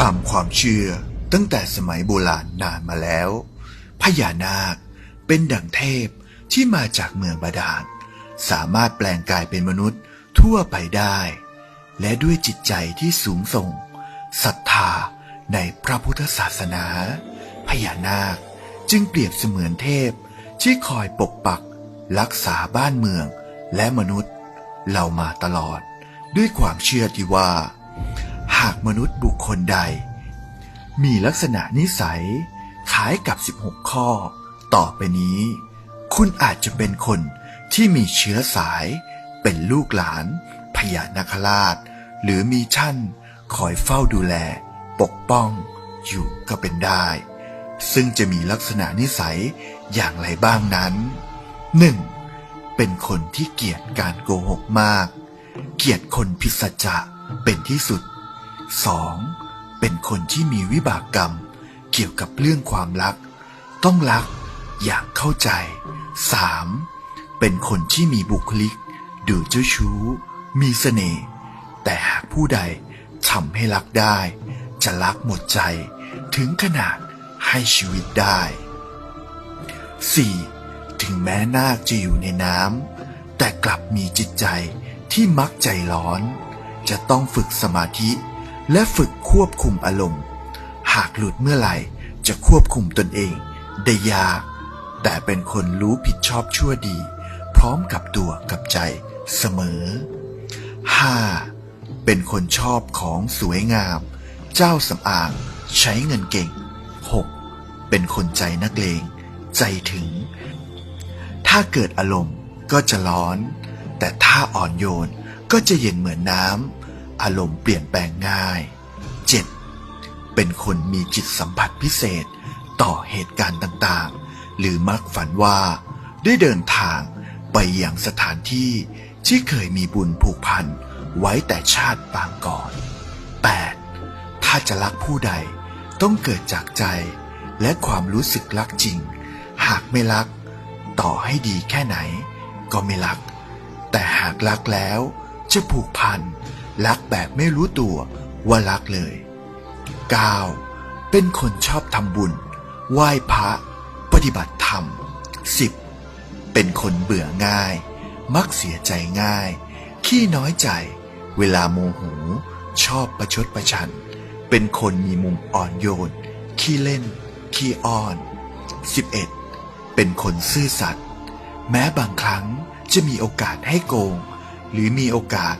ตามความเชื่อตั้งแต่สมัยโบราณนานมาแล้ว พญานาคเป็นดั่งเทพที่มาจากเมืองบาดาลสามารถแปลงกายเป็นมนุษย์ทั่วไปได้ และด้วยจิตใจที่สูงส่งศรัทธาในพระพุทธศาสนา พญานาคจึงเปรียบเสมือนเทพที่คอยปกปัก รักษาบ้านเมืองและมนุษย์ เรามาตลอด ด้วยความเชื่อที่ว่า มนุษย์บุคคลใด มีลักษณะนิสัยคล้ายกับ 16 ข้อ ต่อไปนี้ คุณอาจจะเป็นคนที่มีเชื้อสาย เป็นลูกหลาน พญานาคราช หรือมีท่านคอยเฝ้าดูแล ปกป้อง อยู่ก็เป็นได้ ซึ่งจะมีลักษณะนิสัยอย่างไรบ้างนั้น 1. เป็นคนที่เกลียดการโกหกมาก เกลียดคนผิดสัจจะเป็นที่สุด 2. เป็นคนที่มีวิบากกรรม เกี่ยวกับเรื่องความรัก ต้องรักอย่างเข้าใจ 3. เป็นคนที่มีบุคลิก ดูเจ้าชู้ มีเสน่ห์แต่หากผู้ใดทำให้รักได้ จะรักหมดใจ ถึงขนาดให้ชีวิตได้ 4. ถึงแม้นาคจะอยู่ในน้ำแต่กลับมีจิตใจที่มักใจร้อน จะต้องฝึกสมาธิ และฝึกควบคุมอารมณ์ หากหลุดเมื่อไหร่จะควบคุมตนเองได้ยากแต่เป็นคนรู้ผิดชอบชั่วดี พร้อมกับตัวกับใจเสมอ 5. เป็นคนชอบของสวยงาม เจ้าสำอางใช้เงินเก่ง 6. เป็นคนใจนักเลง ใจถึง ถ้าเกิดอารมณ์ก็จะร้อน แต่ถ้าอ่อนโยนก็จะเย็นเหมือนน้ำ อารมณ์เปลี่ยนแปลงง่าย 7. เป็นคนมีจิตสัมผัสพิเศษต่อเหตุการณ์ต่างๆ หรือมักฝันว่า ได้เดินทางไปยังสถานที่ที่เคยมีบุญผูกพันไว้แต่ชาติปางก่อน 8. ถ้าจะรักผู้ใดต้องเกิดจากใจ และความรู้สึกรักจริง หากไม่รัก ต่อให้ดีแค่ไหน ก็ไม่รัก แต่หากรักแล้ว จะผูกพันรักแบบไม่รู้ตัวว่ารักเลย 9. เป็นคนชอบทำบุญ ไหว้พระ ปฏิบัติธรรม 10. เป็นคนเบื่อง่าย มักเสียใจง่าย ขี้น้อยใจ เวลาโมโหชอบประชดประชัน เป็นคนมีมุมอ่อนโยน ขี้เล่น ขี้อ้อน 11. เป็นคนซื่อสัตย์แม้บางครั้งจะมีโอกาสให้โกง หรือมีโอกาส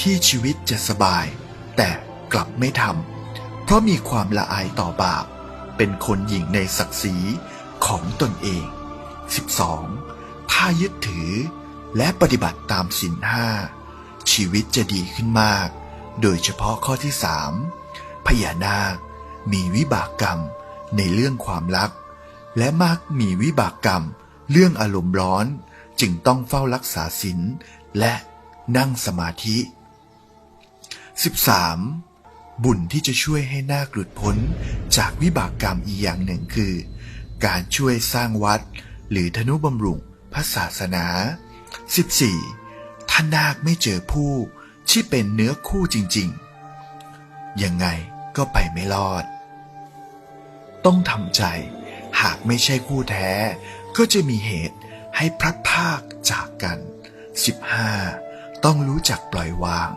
ที่ชีวิตจะสบาย แต่กลับไม่ทำเพราะมีความละอายต่อบาป เป็นคนหญิงในศักดิ์ศรีของตนเอง 12. ถ้ายึดถือและปฏิบัติตามสินห้าชีวิตจะดีขึ้นมาก โดยเฉพาะข้อที่สามพญานาค มีวิบากกรรมในเรื่องความรัก และมักมีวิบากกรรม เรื่องอารมณ์ร้อน จึงต้องเฝ้ารักษาศีลและ นั่งสมาธิ 13. บุญที่จะช่วยให้นาคหลุดพ้นจากวิบากกรรมอีกอย่างหนึ่งคือ การช่วยสร้างวัด หรือธนุบำรุงพระศาสนา 14. ถ้านาคไม่เจอผู้ที่เป็นเนื้อคู่จริงๆ ยังไงก็ไปไม่รอด ต้องทำใจ หากไม่ใช่คู่แท้ ก็จะมีเหตุให้พลัดพากจากกัน 15. ต้องรู้จักปล่อยวาง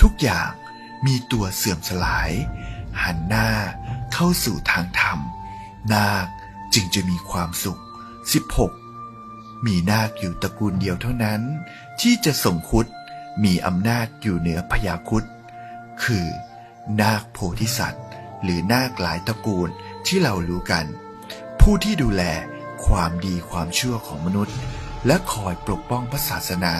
ทุกอย่างมีตัวเสื่อมสลาย หันหน้าเข้าสู่ทางธรรม นาคจึงจะมีความสุข 16. มีนาคอยู่ตระกูลเดียวเท่านั้น ที่จะส่งคุดมีอำนาจอยู่เหนือพญาคุดคือ นาคโพธิสัตว์ หรือนาคหลายตระกูลที่เรารู้กัน ผู้ที่ดูแลความดีความชั่วของมนุษย์ และคอยปกป้องพระศาสนา